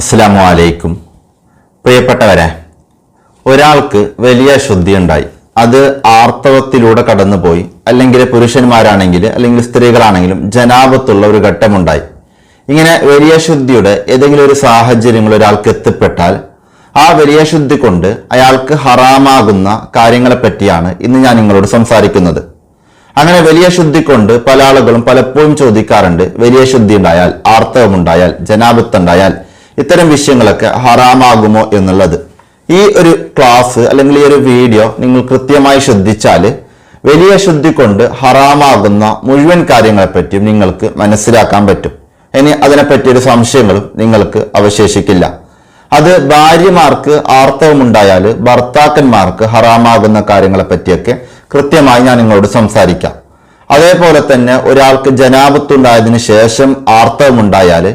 അസ്സാമു വലൈക്കും പ്രിയപ്പെട്ടവരെ ഒരാൾക്ക് വലിയ ശുദ്ധിയുണ്ടായി. അത് ആർത്തവത്തിലൂടെ കടന്നുപോയി. അല്ലെങ്കിൽ പുരുഷന്മാരാണെങ്കിൽ അല്ലെങ്കിൽ സ്ത്രീകളാണെങ്കിലും ജനാപത്തുള്ള ഒരു ഘട്ടമുണ്ടായി. ഇങ്ങനെ വലിയ ശുദ്ധിയുടെ ഏതെങ്കിലും ഒരു സാഹചര്യങ്ങൾ ഒരാൾക്ക് എത്തിപ്പെട്ടാൽ ആ വലിയ ശുദ്ധി കൊണ്ട് അയാൾക്ക് ഹറാമാകുന്ന കാര്യങ്ങളെ പറ്റിയാണ് ഇന്ന് ഞാൻ നിങ്ങളോട് സംസാരിക്കുന്നത്. അങ്ങനെ വലിയ ശുദ്ധി കൊണ്ട് പല ആളുകളും പലപ്പോഴും ചോദിക്കാറുണ്ട് വലിയ ശുദ്ധി ഉണ്ടായാൽ ആർത്തവമുണ്ടായാൽ ജനാപത്തുണ്ടായാൽ ഇത്തരം വിഷയങ്ങളൊക്കെ ഹറാമാകുമോ എന്നുള്ളത്. ഈ ഒരു ക്ലാസ് അല്ലെങ്കിൽ ഈ ഒരു വീഡിയോ നിങ്ങൾ കൃത്യമായി ശ്രദ്ധിച്ചാൽ വലിയ ശുദ്ധി കൊണ്ട് ഹറാമാകുന്ന മുഴുവൻ കാര്യങ്ങളെപ്പറ്റിയും നിങ്ങൾക്ക് മനസ്സിലാക്കാൻ പറ്റും. ഇനി അതിനെപ്പറ്റി ഒരു സംശയങ്ങളും നിങ്ങൾക്ക് അവശേഷിക്കില്ല. അത് ഭാര്യമാർക്ക് ആർത്തവമുണ്ടായാൽ ഭർത്താക്കന്മാർക്ക് ഹറാമാകുന്ന കാര്യങ്ങളെ പറ്റിയൊക്കെ കൃത്യമായി ഞാൻ നിങ്ങളോട് സംസാരിക്കാം. അതേപോലെ തന്നെ ഒരാൾക്ക് ജനാപത്തുണ്ടായതിനു ശേഷം ആർത്തവമുണ്ടായാൽ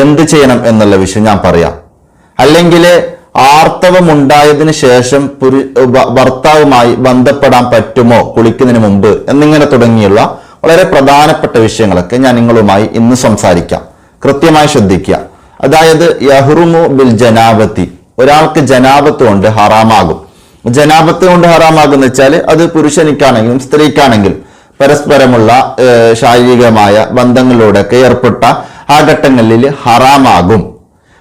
എന്ത് ചെയ്യണം എന്നുള്ള വിഷയം ഞാൻ പറയാം. അല്ലെങ്കിൽ ആർത്തവമുണ്ടായതിനു ശേഷം പുരു ഭർത്താവുമായി ബന്ധപ്പെടാൻ പറ്റുമോ കുളിക്കുന്നതിന് മുമ്പ് എന്നിങ്ങനെ തുടങ്ങിയുള്ള വളരെ പ്രധാനപ്പെട്ട വിഷയങ്ങളൊക്കെ ഞാൻ നിങ്ങളുമായി ഇന്ന് സംസാരിക്കാം. കൃത്യമായി ശ്രദ്ധിക്കുക. അതായത് യഹ്റുമു ബിൽ ജനാബത്തി. ഒരാൾക്ക് ജനാബത്ത് കൊണ്ട് ഹറാമാകും. ജനാബത്ത് കൊണ്ട് ഹറാമാകുന്ന വെച്ചാൽ അത് പുരുഷനിക്കാണെങ്കിലും സ്ത്രീക്കാണെങ്കിലും പരസ്പരമുള്ള ശാരീരികമായ ബന്ധങ്ങളിലൂടെയൊക്കെ ഏർപ്പെട്ട ആ ഘട്ടങ്ങളിൽ ഹറാമാകും.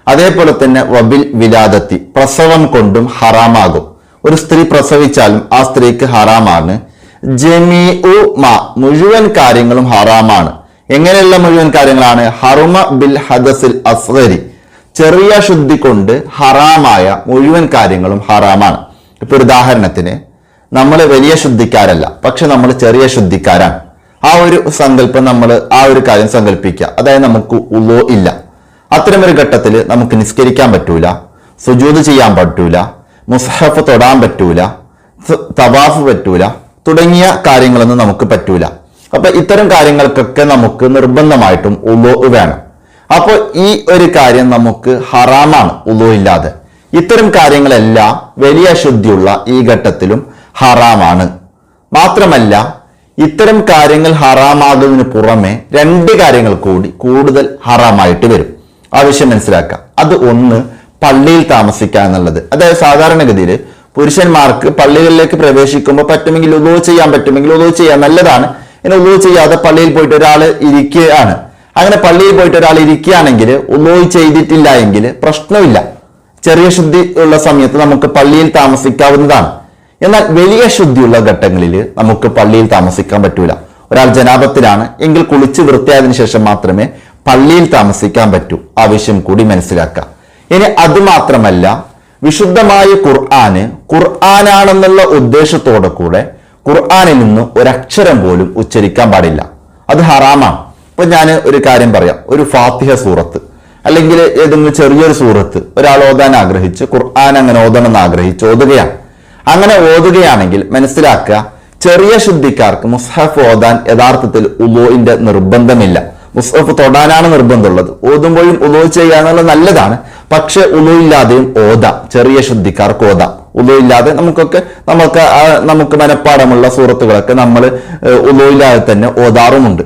അതേപോലെ തന്നെ വബിൽ വിലാദത്തി പ്രസവം കൊണ്ടും ഹറാമാകും. ഒരു സ്ത്രീ പ്രസവിച്ചാലും ആ സ്ത്രീക്ക് ഹറാമാണ്. ജമീ മാ മുഴുവൻ കാര്യങ്ങളും ഹറാമാണ്. എങ്ങനെയുള്ള മുഴുവൻ കാര്യങ്ങളാണ്? ഹറുമ ബിൽ ഹദസിൽ അസ്ഗരി. ചെറിയ ശുദ്ധി കൊണ്ട് ഹറാമായ മുഴുവൻ കാര്യങ്ങളും ഹറാമാണ്. ഇപ്പൊ ഉദാഹരണത്തിന് നമ്മൾ വലിയ ശുദ്ധിക്കാരല്ല പക്ഷെ നമ്മൾ ചെറിയ ശുദ്ധിക്കാരാണ്. ആ ഒരു സങ്കല്പം നമ്മൾ ആ ഒരു കാര്യം സങ്കല്പിക്കുക. അതായത് നമുക്ക് ഉള്ളോ ഇല്ല. അത്തരമൊരു ഘട്ടത്തിൽ നമുക്ക് നിസ്കരിക്കാൻ പറ്റൂല. സുജൂത് ചെയ്യാൻ പറ്റൂല. മുസഹഫ് തൊടാൻ പറ്റൂല. തവാഫ് പറ്റൂല. തുടങ്ങിയ കാര്യങ്ങളൊന്നും നമുക്ക് പറ്റൂല. അപ്പൊ ഇത്തരം കാര്യങ്ങൾക്കൊക്കെ നമുക്ക് നിർബന്ധമായിട്ടും ഉള്ളോ വേണം. അപ്പോൾ ഈ ഒരു കാര്യം നമുക്ക് ഹറാമാണ് ഉള്ളോ ഇല്ലാതെ. ഇത്തരം കാര്യങ്ങളെല്ലാം വലിയ ശുദ്ധിയുള്ള ഈ ഘട്ടത്തിലും ഹറാമാണ്. മാത്രമല്ല ഇത്തരം കാര്യങ്ങൾ ഹറാമാകുന്നതിന് പുറമെ രണ്ട് കാര്യങ്ങൾ കൂടി കൂടുതൽ ഹറാമായിട്ട് വരും. ആവശ്യം മനസ്സിലാക്കാം. മനസ്സിലാക്കുക അത് ഒന്ന് പള്ളിയിൽ താമസിക്കുക എന്നുള്ളത്. അതായത് സാധാരണഗതിയിൽ പുരുഷന്മാർക്ക് പള്ളികളിലേക്ക് പ്രവേശിക്കുമ്പോൾ പറ്റുമെങ്കിൽ ഉദോ ചെയ്യാൻ പറ്റുമെങ്കിൽ ഉദോ ചെയ്യാൻ നല്ലതാണ്. ഇനി ഉദോ ചെയ്യാതെ പള്ളിയിൽ പോയിട്ട് ഒരാൾ ഇരിക്കുകയാണ്. അങ്ങനെ പള്ളിയിൽ പോയിട്ട് ഒരാൾ ഇരിക്കുകയാണെങ്കിൽ ഉദോ ചെയ്തിട്ടില്ല എങ്കിൽ പ്രശ്നമില്ല. ചെറിയ ശുദ്ധി ഉള്ള സമയത്ത് നമുക്ക് പള്ളിയിൽ താമസിക്കാവുന്നതാണ്. എന്നാൽ വലിയ ശുദ്ധിയുള്ള ഘട്ടങ്ങളിൽ നമുക്ക് പള്ളിയിൽ താമസിക്കാൻ പറ്റൂല. ഒരാൾ ജനാപത്തിലാണ് എങ്കിൽ കുളിച്ച് വൃത്തിയായതിനു ശേഷം മാത്രമേ പള്ളിയിൽ താമസിക്കാൻ പറ്റൂ. ആവശ്യം കൂടി മനസ്സിലാക്കാം. ഇനി അത് മാത്രമല്ല വിശുദ്ധമായ ഖുർആന് ഖുർആനാണെന്നുള്ള ഉദ്ദേശത്തോടെ കൂടെ ഖുർആാനിൽ നിന്ന് ഒരക്ഷരം പോലും ഉച്ചരിക്കാൻ പാടില്ല. അത് ഹറാമാണ്. ഇപ്പൊ ഞാൻ ഒരു കാര്യം പറയാം. ഒരു ഫാത്തിഹ സൂറത്ത് അല്ലെങ്കിൽ ഏതെങ്കിലും ചെറിയൊരു സൂറത്ത് ഒരാൾ ഓതാൻ ആഗ്രഹിച്ച് ഖുർആൻ അങ്ങനെ ഓതണമെന്ന് ആഗ്രഹിച്ച് ഓതുകയാണ്. അങ്ങനെ ഓതുകയാണെങ്കിൽ മനസ്സിലാക്കുക ചെറിയ ശുദ്ധിക്കാർക്ക് മുസ്ഹഫ് ഓതാൻ യഥാർത്ഥത്തിൽ ഉലോയിന്റെ നിർബന്ധമില്ല. മുസ്ഹഫ് തൊടാനാണ് നിർബന്ധമുള്ളത്. ഓതുമ്പോഴും ഉലോ ചെയ്യാന്നുള്ളത് നല്ലതാണ്. പക്ഷെ ഉലു ഇല്ലാതെയും ഓതാം. ചെറിയ ശുദ്ധിക്കാർക്ക് ഓതാം. ഇല്ലാതെ നമുക്കൊക്കെ നമുക്ക് നമുക്ക് മനഃപ്പാടമുള്ള സുഹൃത്തുക്കളൊക്കെ നമ്മൾ ഉലു ഇല്ലാതെ തന്നെ ഓതാറുമുണ്ട്.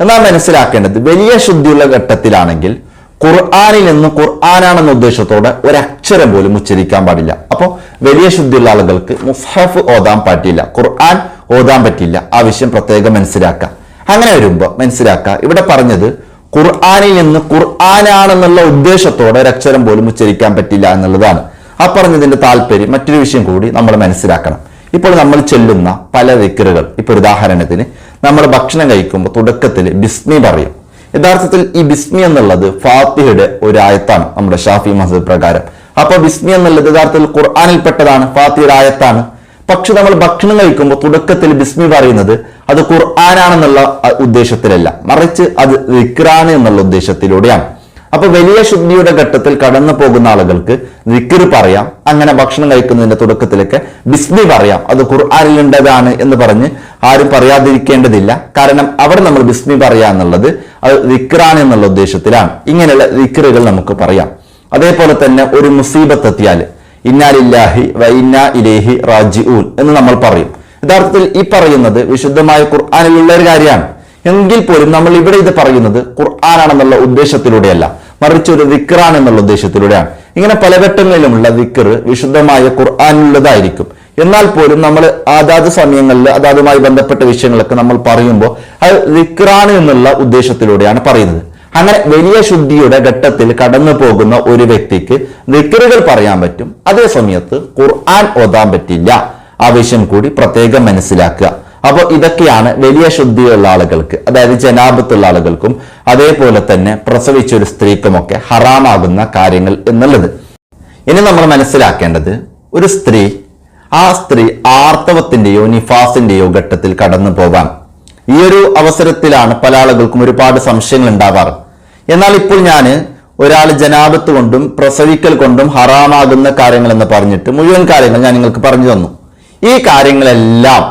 എന്നാൽ മനസ്സിലാക്കേണ്ടത് വലിയ ശുദ്ധിയുള്ള ഘട്ടത്തിലാണെങ്കിൽ ഖുർആാനിൽ നിന്ന് ഖുർആാനാണെന്ന ഉദ്ദേശത്തോടെ ഒരക്ഷരം പോലും ഉച്ചരിക്കാൻ പാടില്ല. അപ്പോൾ വലിയ ശുദ്ധിയുള്ള ആളുകൾക്ക് മുസ്ഹഫ് ഓതാൻ പറ്റില്ല. ഖുർആൻ ഓതാൻ പറ്റില്ല. ആ വിഷയം പ്രത്യേകം മനസ്സിലാക്കുക. അങ്ങനെ വരുമ്പോൾ മനസ്സിലാക്കുക ഇവിടെ പറഞ്ഞത് ഖുർആാനിൽ നിന്ന് ഖുർആാനാണെന്നുള്ള ഉദ്ദേശത്തോടെ ഒരക്ഷരം പോലും ഉച്ചരിക്കാൻ പറ്റില്ല എന്നുള്ളതാണ്. ആ പറഞ്ഞതിന്റെ താല്പര്യം മറ്റൊരു വിഷയം കൂടി നമ്മൾ മനസ്സിലാക്കണം. ഇപ്പോൾ നമ്മൾ ചെല്ലുന്ന പല വിക്കറുകൾ ഇപ്പോൾ ഉദാഹരണത്തിന് നമ്മൾ ഭക്ഷണം കഴിക്കുമ്പോൾ തുടക്കത്തിൽ ബിസ്മി പറയും. യഥാർത്ഥത്തിൽ ഈ ബിസ്മി എന്നുള്ളത് ഫാത്തിഹയുടെ ഒരു ആയത്താണ് നമ്മുടെ ഷാഫി മസദ് പ്രകാരം. അപ്പൊ ബിസ്മി എന്നുള്ളത് യഥാർത്ഥത്തിൽ ഖുർആാനിൽപ്പെട്ടതാണ് ഫാത്തിഹയുടെ ആയത്താണ്. പക്ഷെ നമ്മൾ ഭക്ഷണം കഴിക്കുമ്പോൾ തുടക്കത്തിൽ ബിസ്മി പറയുന്നത് അത് ഖുർആാനാണെന്നുള്ള ഉദ്ദേശത്തിലല്ല മറിച്ച് അത് വിക്രാണ് എന്നുള്ള ഉദ്ദേശത്തിലൂടെയാണ്. അപ്പൊ വലിയ ശുദ്ധിയുടെ ഘട്ടത്തിൽ കടന്നു പോകുന്ന ആളുകൾക്ക് വിക്കിർ പറയാം അങ്ങനെ ഭക്ഷണം കഴിക്കുന്നതിന്റെ തുടക്കത്തിലൊക്കെ ബിസ്മി പറയാം. അത് ഖുർആാനിലുണ്ടതാണ് എന്ന് പറഞ്ഞ് ആരും പറയാതിരിക്കേണ്ടതില്ല. കാരണം അവിടെ നമ്മൾ ബിസ്മി പറയാ എന്നുള്ളത് അത് വിക്രാണ് എന്നുള്ള ഉദ്ദേശത്തിലാണ്. ഇങ്ങനെയുള്ള വിക്കറുകൾ നമുക്ക് പറയാം. അതേപോലെ തന്നെ ഒരു മുസീബത്ത് എത്തിയാൽ ഇന്നാലില്ലാഹി വൈന്ന ഇലേഹി റാജി ഊൻ എന്ന് നമ്മൾ പറയും. യഥാർത്ഥത്തിൽ ഈ പറയുന്നത് വിശുദ്ധമായ ഖുർആാനിലുള്ള ഒരു കാര്യമാണ്. എങ്കിൽ പോലും നമ്മൾ ഇവിടെ ഇത് പറയുന്നത് ഖുർആാനാണെന്നുള്ള ഉദ്ദേശത്തിലൂടെയല്ല. മറിച്ച് ഒരു ദിക്കറാണ് എന്നുള്ള ഉദ്ദേശത്തിലൂടെയാണ്. ഇങ്ങനെ പല ഘട്ടങ്ങളിലുമുള്ള ദിക്ർ വിശുദ്ധമായ ഖുർആാനുള്ളതായിരിക്കും എന്നാൽ പോലും നമ്മൾ അതാത് സമയങ്ങളിൽ അതാതുമായി ബന്ധപ്പെട്ട വിഷയങ്ങളൊക്കെ നമ്മൾ പറയുമ്പോൾ അത് ദിക്റാണ് എന്നുള്ള ഉദ്ദേശത്തിലൂടെയാണ് പറയുന്നത്. അങ്ങനെ വലിയ ശുദ്ധിയുടെ ഘട്ടത്തിൽ കടന്നു പോകുന്ന ഒരു വ്യക്തിക്ക് ദിക്കറുകൾ പറയാൻ പറ്റും. അതേ സമയത്ത് ഖുർആൻ ഓതാൻ പറ്റില്ല. ആവശ്യം കൂടി പ്രത്യേകം മനസ്സിലാക്കുക. അപ്പോൾ ഇതൊക്കെയാണ് വലിയ ശുദ്ധിയുള്ള ആളുകൾക്ക് അതായത് ജനാപത്തുള്ള ആളുകൾക്കും അതേപോലെ തന്നെ പ്രസവിച്ച ഒരു സ്ത്രീക്കുമൊക്കെ ഹറാമാകുന്ന കാര്യങ്ങൾ എന്നുള്ളത്. ഇനി നമ്മൾ മനസ്സിലാക്കേണ്ടത് ഒരു സ്ത്രീ ആ സ്ത്രീ ആർത്തവത്തിന്റെയോ നിഫാസിന്റെയോ ഘട്ടത്തിൽ കടന്നു പോകാം ഈ ഒരു അവസരത്തിലാണ് പല ആളുകൾക്കും ഒരുപാട് സംശയങ്ങൾ ഉണ്ടാവാറ്. എന്നാൽ ഇപ്പോൾ ഞാൻ ഒരാൾ ജനാപത്ത് കൊണ്ടും പ്രസവിക്കൽ കൊണ്ടും ഹറാമാകുന്ന കാര്യങ്ങൾ എന്ന് പറഞ്ഞിട്ട് മുഴുവൻ കാര്യങ്ങൾ ഞാൻ നിങ്ങൾക്ക് പറഞ്ഞു തന്നു. ഈ കാര്യങ്ങളെല്ലാം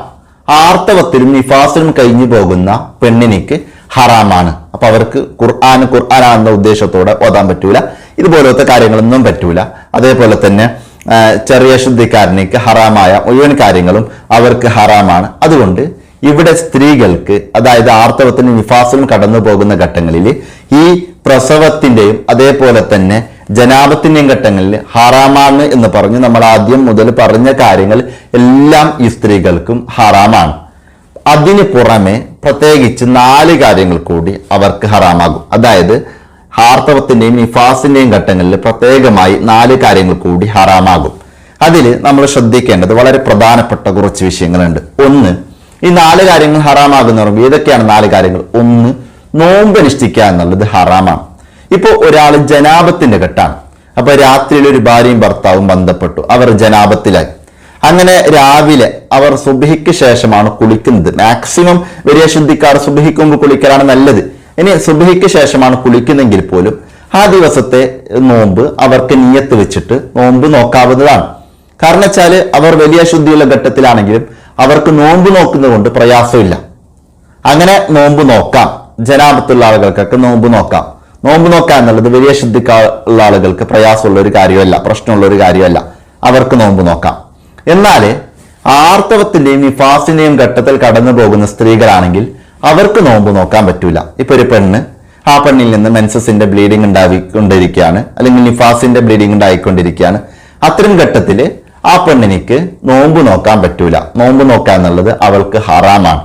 ആർത്തവത്തിലും നിഫാസിലും കഴിഞ്ഞു പോകുന്ന പെണ്ണിനിക്ക് ഹറാമാണ്. അപ്പൊ അവർക്ക് ഖുർആൻ ഖുർആനാണെന്ന ഉദ്ദേശത്തോടെ ഓതാൻ പറ്റൂല. ഇതുപോലത്തെ കാര്യങ്ങളൊന്നും പറ്റൂല. അതേപോലെ തന്നെ ചെറിയ ശുദ്ധിക്കാരനിക്ക് ഹറാമായ മുഴുവൻ കാര്യങ്ങളും അവർക്ക് ഹറാമാണ്. അതുകൊണ്ട് ഇവിടെ സ്ത്രീകൾക്ക് അതായത് ആർത്തവത്തിന് നിഫാസിലും കടന്നു പോകുന്ന ഘട്ടങ്ങളിൽ ഈ പ്രസവത്തിന്റെയും അതേപോലെ തന്നെ ജനാപത്തിന്റെയും ഘട്ടങ്ങളിൽ ഹറാമാണ് എന്ന് പറഞ്ഞ്. നമ്മൾ ആദ്യം മുതൽ പറഞ്ഞ കാര്യങ്ങൾ എല്ലാം ഈ സ്ത്രീകൾക്കും ഹറാമാണ്. അതിന് പുറമെ പ്രത്യേകിച്ച് നാല് കാര്യങ്ങൾ കൂടി അവർക്ക് ഹറാമാകും. അതായത് ഹാർത്തവത്തിന്റെയും നിഫാസിന്റെയും ഘട്ടങ്ങളിൽ പ്രത്യേകമായി നാല് കാര്യങ്ങൾ കൂടി ഹറാമാകും. അതിൽ നമ്മൾ ശ്രദ്ധിക്കേണ്ടത് വളരെ പ്രധാനപ്പെട്ട കുറച്ച് വിഷയങ്ങളുണ്ട്. ഒന്ന് ഈ നാല് കാര്യങ്ങൾ ഹറാമാകുന്ന പറയുമ്പോൾ ഏതൊക്കെയാണ് നാല് കാര്യങ്ങൾ? ഒന്ന് നോമ്പ് അനുഷ്ഠിക്കുക എന്നുള്ളത് ഹറാമാണ്. ഇപ്പോൾ ഒരാൾ ജനാപത്തിന്റെ ഘട്ടാണ് അപ്പൊ രാത്രിയിൽ ഒരു ഭാര്യയും ഭർത്താവും ബന്ധപ്പെട്ടു. അവർ ജനാപത്തിലായി. അങ്ങനെ രാവിലെ അവർ സുബിഹിക്ക് ശേഷമാണ് കുളിക്കുന്നത്. മാക്സിമം വലിയ ശുദ്ധിക്കാർ സുബിഹിക്കുമ്പോൾ കുളിക്കലാണ് നല്ലത്. ഇനി സുബിഹിക്ക് ശേഷമാണ് കുളിക്കുന്നെങ്കിൽ പോലും ആ ദിവസത്തെ നോമ്പ് അവർക്ക് നീയത്ത് വെച്ചിട്ട് നോമ്പ് നോക്കാവുന്നതാണ്. കാരണം വെച്ചാൽ അവർ വലിയ ശുദ്ധിയുള്ള ഘട്ടത്തിലാണെങ്കിലും അവർക്ക് നോമ്പ് നോക്കുന്നത് കൊണ്ട് പ്രയാസമില്ല. അങ്ങനെ നോമ്പ് നോക്കാം. ജനാപത്തുള്ള ആളുകൾക്കൊക്കെ നോമ്പ് നോക്കാം. നോമ്പ് നോക്കുക എന്നുള്ളത് വലിയ ശ്രദ്ധിക്കാനുള്ള ആളുകൾക്ക് പ്രയാസമുള്ള ഒരു കാര്യമല്ല പ്രശ്നമുള്ള ഒരു കാര്യമല്ല. അവർക്ക് നോമ്പ് നോക്കാം. എന്നാൽ ആർത്തവത്തിന്റെയും നിഫാസിന്റെയും ഘട്ടത്തിൽ കടന്നു പോകുന്ന സ്ത്രീകളാണെങ്കിൽ അവർക്ക് നോമ്പ് നോക്കാൻ പറ്റൂല. ഇപ്പൊ ഒരു പെണ്ണ് ആ പെണ്ണിൽ നിന്ന് മെൻസസിന്റെ ബ്ലീഡിംഗ് ഉണ്ടായിക്കൊണ്ടിരിക്കുകയാണ് അല്ലെങ്കിൽ നിഫാസിന്റെ ബ്ലീഡിംഗ് ഉണ്ടായിക്കൊണ്ടിരിക്കുകയാണ്. അത്തരം ഘട്ടത്തിൽ ആ പെണ്ണിനിക്ക് നോമ്പ് നോക്കാൻ പറ്റൂല. നോമ്പ് നോക്കുക എന്നുള്ളത് അവൾക്ക് ഹറാമാണ്.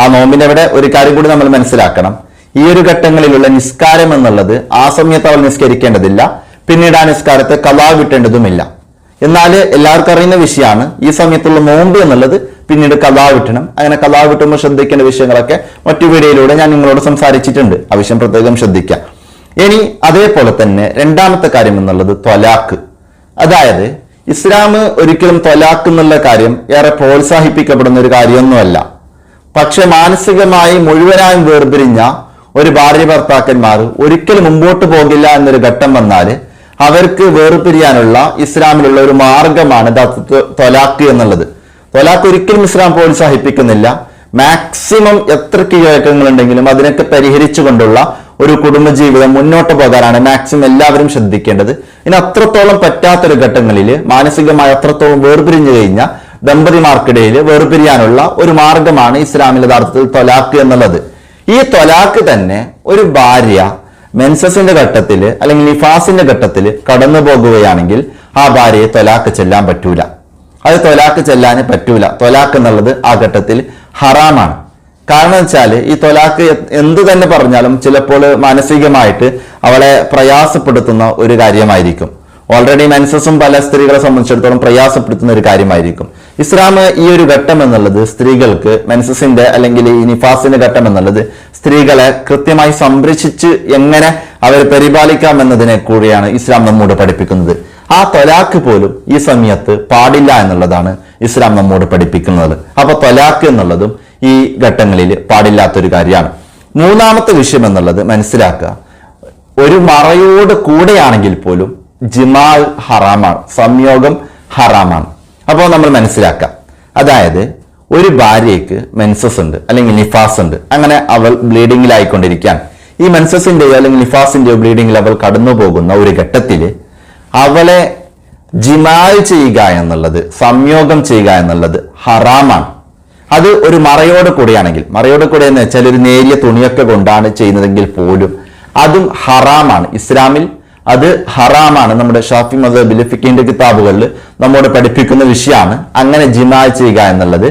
ആ നോമ്പിന്റെ അവിടെ ഒരു കാര്യം കൂടി നമ്മൾ മനസ്സിലാക്കണം. ഈ ഒരു ഘട്ടങ്ങളിലുള്ള നിസ്കാരം എന്നുള്ളത് ആ സമയത്ത് അവൾ നിസ്കരിക്കേണ്ടതില്ല. പിന്നീട് ആ നിസ്കാരത്തെ കലാ വിട്ടേണ്ടതുമില്ല. എന്നാൽ എല്ലാവർക്കും അറിയുന്ന വിഷയമാണ് ഈ സമയത്തുള്ള നോമ്പ് എന്നുള്ളത് പിന്നീട് കലാ വിട്ടണം. അങ്ങനെ കലാ വിട്ടുമ്പോൾ ശ്രദ്ധിക്കേണ്ട വിഷയങ്ങളൊക്കെ മറ്റു വീഡിയോയിലൂടെ ഞാൻ നിങ്ങളോട് സംസാരിച്ചിട്ടുണ്ട്. ആവശ്യം പ്രത്യേകം ശ്രദ്ധിക്കാം ഇനി അതേപോലെ തന്നെ രണ്ടാമത്തെ കാര്യം എന്നുള്ളത് ത്വലാക്ക്. അതായത് ഇസ്ലാം ഒരിക്കലും ത്വലാക്ക് എന്നുള്ള കാര്യം ഏറെ പ്രോത്സാഹിപ്പിക്കപ്പെടുന്ന ഒരു കാര്യമൊന്നുമല്ല. പക്ഷെ മാനസികമായി മുഴുവനായും വേർപിരിഞ്ഞ ഒരു ഭാര്യ ഭർത്താക്കന്മാർ ഒരിക്കലും മുമ്പോട്ട് പോകില്ല എന്നൊരു ഘട്ടം വന്നാൽ അവർക്ക് വേർപിരിയാനുള്ള ഇസ്ലാമിലുള്ള ഒരു മാർഗമാണ് തൊലാക്ക് എന്നുള്ളത്. തൊലാക്ക് ഒരിക്കലും ഇസ്ലാം പ്രോത്സാഹിപ്പിക്കുന്നില്ല. മാക്സിമം എത്ര കീഴടക്കങ്ങൾ ഉണ്ടെങ്കിലും അതിനൊക്കെ പരിഹരിച്ചുകൊണ്ടുള്ള ഒരു കുടുംബജീവിതം മുന്നോട്ട് പോകാനാണ് മാക്സിമം എല്ലാവരും ശ്രദ്ധിക്കേണ്ടത്. ഇനി അത്രത്തോളം പറ്റാത്തൊരു ഘട്ടങ്ങളിൽ മാനസികമായി അത്രത്തോളം വേർപിരിഞ്ഞു കഴിഞ്ഞ ദമ്പതിമാർക്കിടയിൽ വേർപിരിയാനുള്ള ഒരു മാർഗമാണ് ഇസ്ലാമിൽ യഥാർത്ഥത്തിൽ തൊലാക്ക് എന്നുള്ളത്. ഈ തൊലാക്ക് തന്നെ ഒരു ഭാര്യ മെൻസസിന്റെ ഘട്ടത്തിൽ അല്ലെങ്കിൽ നിഫാസിന്റെ ഘട്ടത്തിൽ കടന്നു പോകുകയാണെങ്കിൽ ആ ഭാര്യയെ തൊലാക്ക് ചെല്ലാൻ പറ്റൂല. അത് തൊലാക്ക് ചെല്ലാൻ പറ്റൂല. തൊലാക്ക് എന്നുള്ളത് ആ ഘട്ടത്തിൽ ഹറാമാണ്. കാരണം വെച്ചാൽ ഈ തൊലാക്ക് എന്ത് തന്നെ പറഞ്ഞാലും ചിലപ്പോൾ മാനസികമായിട്ട് അവളെ പ്രയാസപ്പെടുത്തുന്ന ഒരു കാര്യമായിരിക്കും. ഓൾറെഡി മെൻസസും പല സ്ത്രീകളെ സംബന്ധിച്ചിടത്തോളം പ്രയാസപ്പെടുത്തുന്ന ഒരു കാര്യമായിരിക്കും. ഇസ്ലാം ഈ ഒരു ഘട്ടം എന്നുള്ളത് സ്ത്രീകൾക്ക് മെൻസസിന്റെ അല്ലെങ്കിൽ ഈ നിഫാസിന്റെ ഘട്ടം എന്നുള്ളത് സ്ത്രീകളെ കൃത്യമായി സംരക്ഷിച്ച് എങ്ങനെ അവരെ പരിപാലിക്കാം എന്നതിനെ കൂടിയാണ് ഇസ്ലാം നമ്മോട് പഠിപ്പിക്കുന്നത്. ആ തൊലാക്ക് പോലും ഈ സമയത്ത് പാടില്ല എന്നുള്ളതാണ് ഇസ്ലാം നമ്മോട് പഠിപ്പിക്കുന്നത്. അപ്പൊ തൊലാക്ക് എന്നുള്ളതും ഈ ഘട്ടങ്ങളിൽ പാടില്ലാത്തൊരു കാര്യമാണ്. മൂന്നാമത്തെ വിഷയം എന്നുള്ളത് മനസ്സിലാക്കുക. ഒരു മറയോട് കൂടെയാണെങ്കിൽ പോലും ജിമാൽ ഹറാമാണ് സംയോഗം ഹറാമാണ്. അപ്പോൾ നമ്മൾ മനസ്സിലാക്കാം. അതായത് ഒരു ഭാര്യയ്ക്ക് മെൻസസ് ഉണ്ട് അല്ലെങ്കിൽ നിഫാസ് ഉണ്ട്. അങ്ങനെ അവൾ ബ്ലീഡിങ്ങിലായിക്കൊണ്ടിരിക്കുകയാണ് ഈ മെൻസസിന്റെയോ അല്ലെങ്കിൽ നിഫാസിന്റെയോ ബ്ലീഡിങ്ങിൽ അവൾ കടന്നു പോകുന്ന ഒരു ഘട്ടത്തിൽ അവളെ ജിമാൽ ചെയ്യുക എന്നുള്ളത് സംയോഗം ചെയ്യുക എന്നുള്ളത് ഹറാമാണ്. അത് ഒരു മറയോട് കൂടിയാണെങ്കിൽ മറയോട് കൂടെ എന്ന് വെച്ചാൽ ഒരു നേരിയ തുണിയൊക്കെ കൊണ്ടാണ് ചെയ്യുന്നതെങ്കിൽ പോലും അതും ഹറാമാണ്. ഇസ്ലാമിൽ അത് ഹറാമാണ്. നമ്മുടെ ഷാഫി മദബിൽ ഫിക്കിന്റെ കിതാബുകളിൽ നമ്മോട് പഠിപ്പിക്കുന്ന വിഷയമാണ്. അങ്ങനെ ജിമാ ചെയ്യുക എന്നുള്ളത്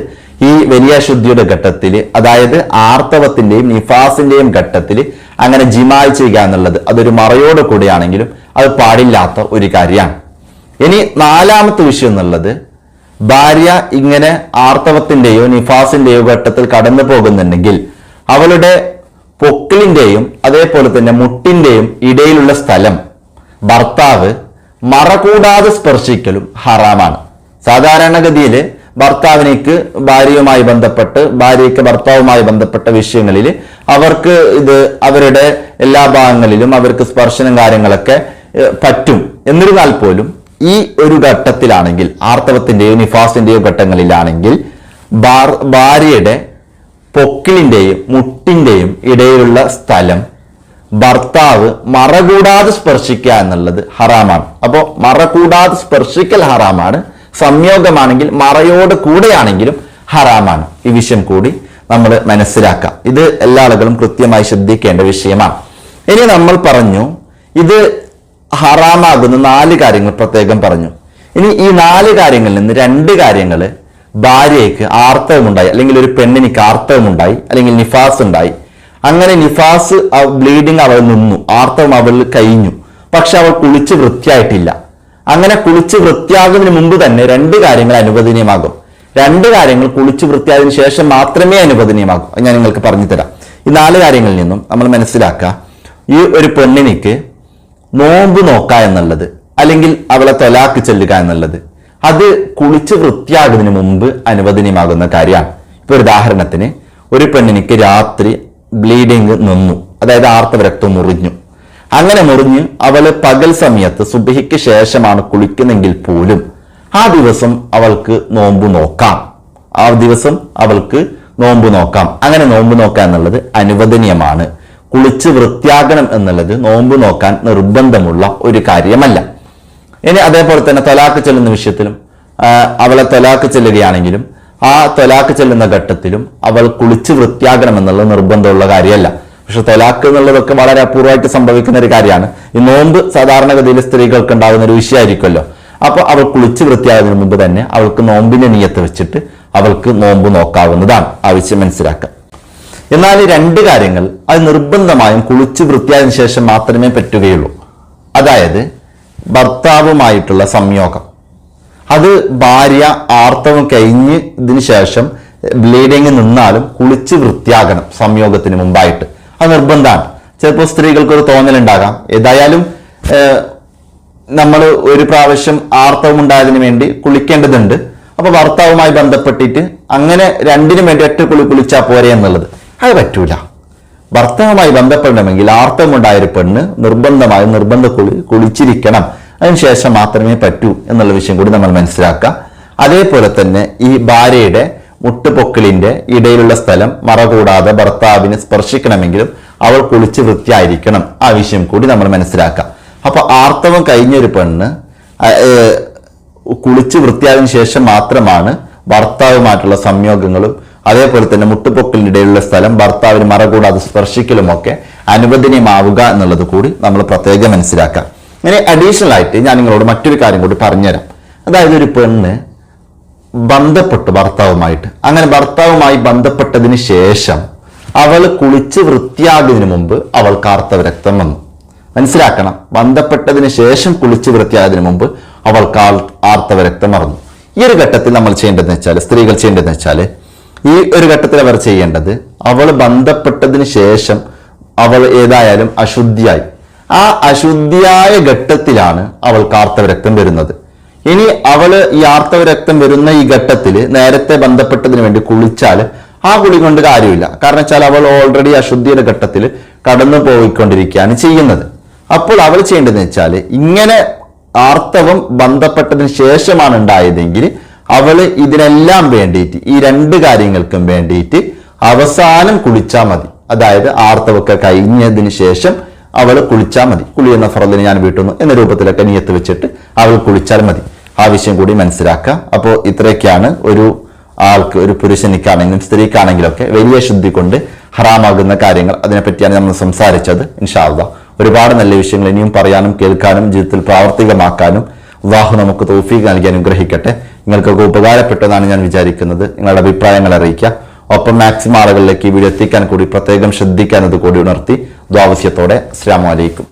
ഈ വലിയ ശുദ്ധിയുടെ ഘട്ടത്തിൽ അതായത് ആർത്തവത്തിന്റെയും നിഫാസിന്റെയും ഘട്ടത്തിൽ അങ്ങനെ ജിമാ ചെയ്യുക എന്നുള്ളത് അതൊരു മറയോട് കൂടിയാണെങ്കിലും അത് പാടില്ലാത്ത ഒരു കാര്യമാണ്. ഇനി നാലാമത്തെ വിഷയം എന്നുള്ളത് ഭാര്യ ഇങ്ങനെ ആർത്തവത്തിന്റെയോ നിഫാസിന്റെയോ ഘട്ടത്തിൽ കടന്നു പോകുന്നുണ്ടെങ്കിൽ അവളുടെ പൊക്കിളിന്റെയും അതേപോലെ തന്നെ മുട്ടിന്റെയും ഇടയിലുള്ള സ്ഥലം ഭർത്താവ് മറകൂടാതെ സ്പർശിക്കലും ഹറാമാണ്. സാധാരണഗതിയിൽ ഭർത്താവിനേക്ക് ഭാര്യയുമായി ബന്ധപ്പെട്ട് ഭാര്യയ്ക്ക് ഭർത്താവുമായി ബന്ധപ്പെട്ട വിഷയങ്ങളിൽ അവർക്ക് ഇത് അവരുടെ എല്ലാ ഭാഗങ്ങളിലും അവർക്ക് സ്പർശനം കാര്യങ്ങളൊക്കെ പറ്റും. എന്നിരുന്നാൽ പോലും ഈ ഒരു ഘട്ടത്തിലാണെങ്കിൽ ആർത്തവത്തിന്റെയോ നിഫാസിന്റെയോ ഘട്ടങ്ങളിലാണെങ്കിൽ ഭാര്യയുടെ പൊക്കിളിന്റെയും മുട്ടിന്റെയും ഇടയിലുള്ള സ്ഥലം ഭർത്താവ് മറകൂടാതെ സ്പർശിക്കുക എന്നുള്ളത് ഹറാമാണ്. അപ്പോൾ മറകൂടാതെ സ്പർശിക്കൽ ഹറാമാണ്. സംയോഗമാണെങ്കിൽ മറയോട് കൂടെയാണെങ്കിലും ഹറാമാണ്. ഈ വിഷയം കൂടി നമ്മൾ മനസ്സിലാക്കാം. ഇത് എല്ലാ ആളുകളും കൃത്യമായി ശ്രദ്ധിക്കേണ്ട വിഷയമാണ്. ഇനി നമ്മൾ പറഞ്ഞു ഇത് ഹറാമാകുന്ന നാല് കാര്യങ്ങൾ പ്രത്യേകം പറഞ്ഞു. ഇനി ഈ നാല് കാര്യങ്ങളിൽ നിന്ന് രണ്ട് കാര്യങ്ങൾ ഭാര്യയ്ക്ക് ആർത്തവമുണ്ടായി അല്ലെങ്കിൽ ഒരു പെണ്ണിനിക്ക് ആർത്തവമുണ്ടായി അല്ലെങ്കിൽ നിഫാസ് ഉണ്ടായി അങ്ങനെ നിഫാസ് ബ്ലീഡിങ് അവൾ നിന്നു. ആർത്തവം അവൾ കഴിഞ്ഞു. പക്ഷെ അവൾ കുളിച്ച് വൃത്തിയായിട്ടില്ല. അങ്ങനെ കുളിച്ച് വൃത്തിയാകുന്നതിന് മുമ്പ് തന്നെ രണ്ട് കാര്യങ്ങൾ അനുവദനീയമാകും. രണ്ട് കാര്യങ്ങൾ കുളിച്ച് വൃത്തിയായതിനു ശേഷം മാത്രമേ അനുവദനീയമാകൂ. ഞാൻ നിങ്ങൾക്ക് പറഞ്ഞു തരാം ഈ നാല് കാര്യങ്ങളിൽ നിന്നും നമ്മൾ മനസ്സിലാക്കുക. ഈ ഒരു പെണ്ണിനിക്ക് നോമ്പ് നോക്കുക എന്നുള്ളത് അല്ലെങ്കിൽ അവളെ തൊലാക്ക് ചെല്ലുക എന്നുള്ളത് അത് കുളിച്ച് വൃത്തിയാകുന്നതിന് മുമ്പ് അനുവദനീയമാകുന്ന കാര്യമാണ്. ഇപ്പൊ ഉദാഹരണത്തിന് ഒരു പെണ്ണിനിക്ക് രാത്രി ബ്ലീഡിങ് നിന്നു. അതായത് ആർത്തവ രക്തം മുറിഞ്ഞു. അങ്ങനെ മുറിഞ്ഞ് അവൾ പകൽ സമയത്ത് സുബഹിക്ക് ശേഷമാണ് കുളിക്കുന്നെങ്കിൽ പോലും ആ ദിവസം അവൾക്ക് നോമ്പ് നോക്കാം. ആ ദിവസം അവൾക്ക് നോമ്പ് നോക്കാം. അങ്ങനെ നോമ്പ് നോക്കാം എന്നുള്ളത് അനുവദനീയമാണ്. കുളിച്ച് വൃത്തിയാകണം എന്നുള്ളത് നോമ്പ് നോക്കാൻ നിർബന്ധമുള്ള ഒരു കാര്യമല്ല. ഇനി അതേപോലെ തന്നെ തൊലാക്ക് ചെല്ലുന്ന വിഷയത്തിലും അവളെ തൊലാക്ക് ചെല്ലുകയാണെങ്കിലും ആ തൊലാക്ക് ചെല്ലുന്ന ഘട്ടത്തിലും അവൾ കുളിച്ച് വൃത്തിയാകണം എന്നുള്ളത് നിർബന്ധമുള്ള കാര്യമല്ല. പക്ഷെ തൊലാക്ക് എന്നുള്ളതൊക്കെ വളരെ അപൂർവമായിട്ട് സംഭവിക്കുന്ന ഒരു കാര്യമാണ്. ഈ നോമ്പ് സാധാരണഗതിയിൽ സ്ത്രീകൾക്ക് ഉണ്ടാകുന്ന ഒരു വിഷയമായിരിക്കുമല്ലോ. അപ്പൊ അവൾ കുളിച്ച് വൃത്തിയാകുന്നതിന് മുമ്പ് തന്നെ അവൾക്ക് നോമ്പിന്റെ നീയത്ത് വെച്ചിട്ട് അവൾക്ക് നോമ്പ് നോക്കാവുന്നതാണ്. ആവശ്യം മനസ്സിലാക്കുക എന്നാൽ ഈ രണ്ട് കാര്യങ്ങൾ അത് നിർബന്ധമായും കുളിച്ച് വൃത്തിയായതിനു ശേഷം മാത്രമേ പറ്റുകയുള്ളൂ. അതായത് ഭർത്താവുമായിട്ടുള്ള സംയോഗം. അത് ഭാര്യ ആർത്തവം കഴിഞ്ഞ് ഇതിന് ശേഷം ബ്ലീഡിങ് നിന്നാലും കുളിച്ച് വൃത്തിയാകണം സംയോഗത്തിന് മുമ്പായിട്ട്. അത് നിർബന്ധമാണ്. ചിലപ്പോൾ സ്ത്രീകൾക്ക് ഒരു തോന്നലുണ്ടാകാം. ഏതായാലും നമ്മൾ ഒരു പ്രാവശ്യം ആർത്തവം ഉണ്ടായതിനു വേണ്ടി കുളിക്കേണ്ടതുണ്ട്. അപ്പൊ ഭർത്താവുമായി ബന്ധപ്പെട്ടിട്ട് അങ്ങനെ രണ്ടിനും വേണ്ടി ഒറ്റ കുളി കുളിച്ചാൽ പോരെ എന്നുള്ളത്. അത് പറ്റൂല. ഭർത്താവുമായി ബന്ധപ്പെടണമെങ്കിൽ ആർത്തവമുണ്ടായ ഒരു പെണ്ണ് നിർബന്ധമായും നിർബന്ധ കുളി കുളിച്ചിരിക്കണം. അതിനുശേഷം മാത്രമേ പറ്റൂ എന്നുള്ള വിഷയം കൂടി നമ്മൾ മനസ്സിലാക്കുക അതേപോലെ തന്നെ ഈ ഭാര്യയുടെ മുട്ടുപൊക്കിളിന്റെ ഇടയിലുള്ള സ്ഥലം മറ കൂടാതെ ഭർത്താവിന് സ്പർശിക്കണമെങ്കിലും അവൾ കുളിച്ച് വൃത്തിയായിരിക്കണം. ആ വിഷയം കൂടി നമ്മൾ മനസ്സിലാക്കാം. അപ്പൊ ആർത്തവം കഴിഞ്ഞൊരു പെണ്ണ് കുളിച്ച് വൃത്തിയായതിനു ശേഷം മാത്രമാണ് ഭർത്താവുമായിട്ടുള്ള സംയോഗങ്ങളും അതേപോലെ തന്നെ മുട്ടുപൊക്കലിനിടയിലുള്ള സ്ഥലം ഭർത്താവിന് മറ കൂടാതെ സ്പർശിക്കലുമൊക്കെ അനുവദനീയമാവുക എന്നുള്ളത് കൂടി നമ്മൾ പ്രത്യേകം മനസ്സിലാക്കാം. ഇനി അഡീഷണൽ ആയിട്ട് ഞാൻ നിങ്ങളോട് മറ്റൊരു കാര്യം കൂടി പറഞ്ഞുതരാം. അതായത് ഒരു പെണ്ണ് ബന്ധപ്പെട്ടു ഭർത്താവുമായിട്ട്. അങ്ങനെ ഭർത്താവുമായി ബന്ധപ്പെട്ടതിന് ശേഷം അവൾ കുളിച്ച് വൃത്തിയാകുന്നതിന് മുമ്പ് അവൾ ആർത്തവ രക്തം വന്നു. മനസ്സിലാക്കണം. ബന്ധപ്പെട്ടതിന് ശേഷം കുളിച്ച് വൃത്തിയായതിനു മുമ്പ് അവൾ ആൾ- ആർത്തവ രക്തം മറന്നു. ഈ ഒരു ഘട്ടത്തിൽ നമ്മൾ ചെയ്യേണ്ടതെന്ന് വെച്ചാൽ സ്ത്രീകൾ ചെയ്യേണ്ടതെന്ന് വെച്ചാൽ ഈ ഒരു ഘട്ടത്തിൽ അവർ ചെയ്യേണ്ടത് അവൾ ബന്ധപ്പെട്ടതിന് ശേഷം അവൾ ഏതായാലും അശുദ്ധിയായി. ആ അശുദ്ധിയായ ഘട്ടത്തിലാണ് അവൾക്ക് ആർത്തവ രക്തം വരുന്നത്. ഇനി അവൾ ഈ ആർത്തവ രക്തം വരുന്ന ഈ ഘട്ടത്തിൽ നേരത്തെ ബന്ധപ്പെട്ടതിന് വേണ്ടി കുളിച്ചാൽ ആ കുളി കൊണ്ട് കാര്യമില്ല. കാരണം വെച്ചാൽ അവൾ ഓൾറെഡി അശുദ്ധിയുടെ ഘട്ടത്തിൽ കടന്നു പോയിക്കൊണ്ടിരിക്കുകയാണ് ചെയ്യുന്നത്. അപ്പോൾ അവൾ ചെയ്യേണ്ടതെന്ന് വെച്ചാൽ ഇങ്ങനെ ആർത്തവം ബന്ധപ്പെട്ടതിന് ശേഷമാണ് ഉണ്ടായതെങ്കിൽ അവൾ ഇതിനെല്ലാം വേണ്ടിയിട്ട് ഈ രണ്ട് കാര്യങ്ങൾക്കും വേണ്ടിയിട്ട് അവസാനം കുളിച്ചാൽ മതി. അതായത് ആർത്തവൊക്കെ കഴിഞ്ഞതിന് ശേഷം അവൾ കുളിച്ചാൽ മതി. കുളി എന്ന ഫറദിന് ഞാൻ വീട്ടുന്നു എന്ന രൂപത്തിലൊക്കെ നീയത്ത് വെച്ചിട്ട് അവൾ കുളിച്ചാൽ മതി. ആ വിഷയം കൂടി മനസ്സിലാക്കുക. അപ്പോൾ ഇത്രയൊക്കെയാണ് ഒരു ആൾക്ക് ഒരു പുരുഷനിക്കാണെങ്കിലും സ്ത്രീക്കാണെങ്കിലൊക്കെ വലിയ ശുദ്ധി കൊണ്ട് ഹറാമാകുന്ന കാര്യങ്ങൾ. അതിനെപ്പറ്റിയാണ് നമ്മൾ സംസാരിച്ചത് ഇൻഷാല്ല ഒരുപാട് നല്ല വിഷയങ്ങൾ ഇനിയും പറയാനും കേൾക്കാനും ജീവിതത്തിൽ പ്രാവർത്തികമാക്കാനും അള്ളാഹു നമുക്ക് തോഫീക്ക് നൽകി അനുഗ്രഹിക്കട്ടെ. നിങ്ങൾക്കൊക്കെ ഉപകാരപ്പെട്ടതാണ് ഞാൻ വിചാരിക്കുന്നത്. നിങ്ങളുടെ അഭിപ്രായങ്ങൾ അറിയിക്കുക. ഒപ്പം മാക്സിമം ആളുകളിലേക്ക് ഈ വീഡിയോ എത്തിക്കാൻ കൂടി പ്രത്യേകം ശ്രദ്ധിക്കാൻ അത് കൂടി ഉണർത്തി. ദ്വാവശ്യത്തോടെ അസ്സാം വലൈക്കും